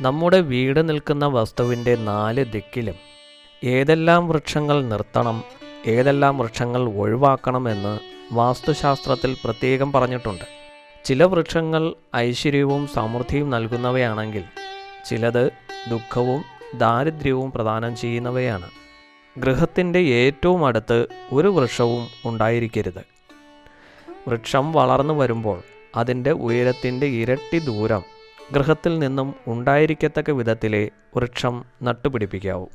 നമ്മുടെ വീട് നിൽക്കുന്ന വസ്തുവിന്റെ നാല് ദിക്കിലും ഏതെല്ലാം വൃക്ഷങ്ങൾ നിർത്തണം ഏതെല്ലാം വൃക്ഷങ്ങൾ ഒഴിവാക്കണമെന്ന് വാസ്തുശാസ്ത്രത്തിൽ പ്രത്യേകം പറഞ്ഞിട്ടുണ്ട്. ചില വൃക്ഷങ്ങൾ ഐശ്വര്യവും സമൃദ്ധിയും നൽകുന്നവയാണെങ്കിൽ ചിലത് ദുഃഖവും ദാരിദ്ര്യവും പ്രദാനം ചെയ്യുന്നവയാണ്. ഗൃഹത്തിന്റെ ഏറ്റവും അടുത്ത് ഒരു വൃക്ഷവും ഉണ്ടായിരിക്കരുത്. വൃക്ഷം വളർന്നു വരുമ്പോൾ അതിന്റെ ഉയരത്തിന്റെ ഇരട്ടി ദൂരം ഗൃഹത്തിൽ നിന്നും ഉണ്ടായിരിക്കത്തക്ക വിധത്തിലെ വൃക്ഷം നട്ടുപിടിപ്പിക്കാവൂ.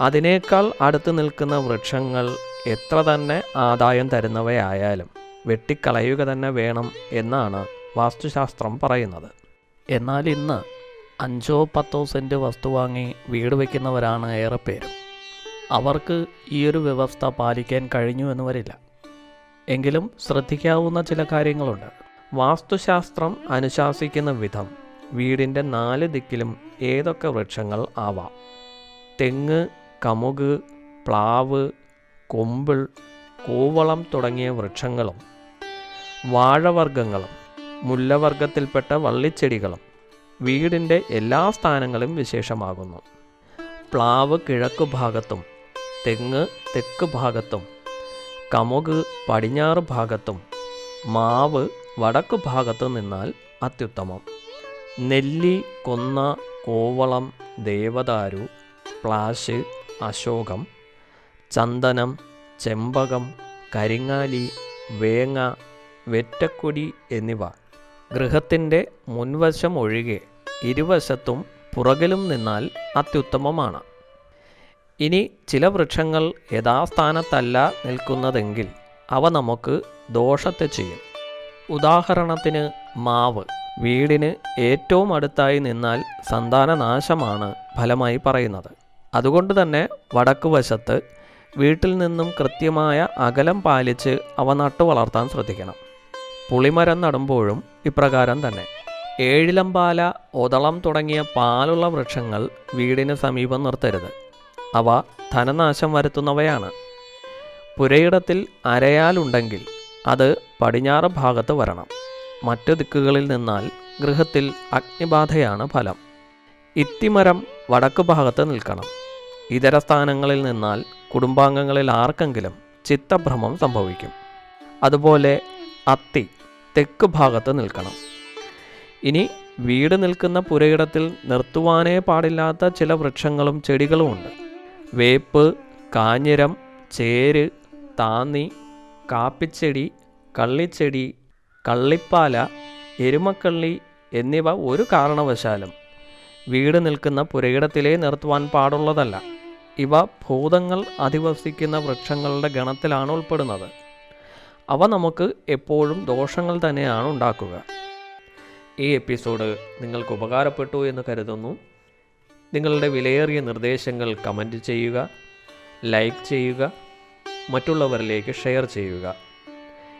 അതിനേക്കാൾ അടുത്ത് നിൽക്കുന്ന വൃക്ഷങ്ങൾ എത്ര തന്നെ ആദായം തരുന്നവയായാലും വെട്ടിക്കളയുക തന്നെ വേണം എന്നാണ് വാസ്തുശാസ്ത്രം പറയുന്നത്. എന്നാൽ ഇന്ന് അഞ്ചോ പത്തോ സെന്റ് വസ്തു വാങ്ങി വീട് വയ്ക്കുന്നവരാണ് ഏറെ പേരും. അവർക്ക് ഈയൊരു വ്യവസ്ഥ പാലിക്കാൻ കഴിഞ്ഞു എന്ന് വരില്ല. എങ്കിലും ശ്രദ്ധിക്കാവുന്ന ചില കാര്യങ്ങളുണ്ട്. വാസ്തുശാസ്ത്രം അനുശാസിക്കുന്ന വിധം വീടിന്റെ നാല് ദിക്കിലും ഏതൊക്കെ വൃക്ഷങ്ങൾ ആവാം? തെങ്ങ് കമുക് പ്ലാവ് കൊമ്പിൾ കൂവളം തുടങ്ങിയ വൃക്ഷങ്ങളും വാഴവർഗങ്ങളും മുല്ലവർഗത്തിൽപ്പെട്ട വള്ളിച്ചെടികളും വീടിന്റെ എല്ലാ സ്ഥാനങ്ങളും വിശേഷമാകുന്നു. പ്ലാവ് കിഴക്ക് ഭാഗത്തും തെങ്ങ് തെക്ക് ഭാഗത്തും കമുക് പടിഞ്ഞാറ് ഭാഗത്തും മാവ് വടക്ക് ഭാഗത്തു നിന്നാൽ അത്യുത്തമം. നെല്ലി കൊന്ന കോവളം ദേവദാരു പ്ലാശ് അശോകം ചന്ദനം ചെമ്പകം കരിങ്ങാലി വേങ്ങ വെറ്റക്കൊടി എന്നിവ ഗൃഹത്തിന്റെ മുൻവശം ഒഴികെ ഇരുവശത്തും പുറകിലും നിന്നാൽ അത്യുത്തമമാണ്. ഇനി ചില വൃക്ഷങ്ങൾ യഥാസ്ഥാനത്തല്ല നിൽക്കുന്നതെങ്കിൽ അവ നമുക്ക് ദോഷത്തെ ചെയ്യും. ഉദാഹരണത്തിന് മാവ്. വീടിന് ഏറ്റവും അടുത്തായി നിന്നാൽ സന്താനനാശമാണ് ഫലമായി പറയുന്നത്. അതുകൊണ്ട് തന്നെ വടക്ക് വശത്ത് വീട്ടിൽ നിന്നും കൃത്യമായ അകലം പാലിച്ച് അവ നട്ടു വളർത്താൻ ശ്രദ്ധിക്കണം. പുളിമരം നടുമ്പോഴും ഇപ്രകാരം തന്നെ. ഏഴിലമ്പാല ഒതളം തുടങ്ങിയ പാലുള്ള വൃക്ഷങ്ങൾ വീടിന് സമീപം നിർത്തരുത്. അവ ധനനാശം വരുത്തുന്നവയാണ്. പുരയിടത്തിൽ അരയാലുണ്ടെങ്കിൽ അത് പടിഞ്ഞാറ് ഭാഗത്ത് വരണം. മറ്റു ദിക്കുകളിൽ നിന്നാൽ ഗൃഹത്തിൽ അഗ്നിബാധയാണ് ഫലം. ഇത്തിമരം വടക്ക് ഭാഗത്ത് നിൽക്കണം. ഇതര സ്ഥാനങ്ങളിൽ നിന്നാൽ കുടുംബാംഗങ്ങളിൽ ആർക്കെങ്കിലും ചിത്തഭ്രമം സംഭവിക്കും. അതുപോലെ അത്തി തെക്ക് ഭാഗത്ത് നിൽക്കണം. ഇനി വീട് നിൽക്കുന്ന പുരയിടത്തിൽ നിർത്തുവാനേ പാടില്ലാത്ത ചില വൃക്ഷങ്ങളും ചെടികളുമുണ്ട് വേപ്പ് കാഞ്ഞിരം ചേര് താന്നി കാപ്പിച്ചെടി കള്ളിച്ചെടി കള്ളിപ്പാല എരുമക്കള്ളി എന്നിവ ഒരു കാരണവശാലും വീട് നിൽക്കുന്ന പുരയിടത്തിലെ നിർത്തുവാൻ പാടുള്ളതല്ല. ഇവ ഭൂതങ്ങൾ അധിവസിക്കുന്ന വൃക്ഷങ്ങളുടെ ഗണത്തിലാണ് ഉൾപ്പെടുന്നത്. അവ നമുക്ക് എപ്പോഴും ദോഷങ്ങൾ തന്നെയാണ് ഉണ്ടാക്കുക. ഈ എപ്പിസോഡ് നിങ്ങൾക്ക് ഉപകാരപ്പെട്ടു എന്ന് കരുതുന്നു. നിങ്ങളുടെ വിലയേറിയ നിർദ്ദേശങ്ങൾ കമന്റ് ചെയ്യുക ലൈക്ക് ചെയ്യുക മറ്റുള്ളവരിലേക്ക് ഷെയർ ചെയ്യുക.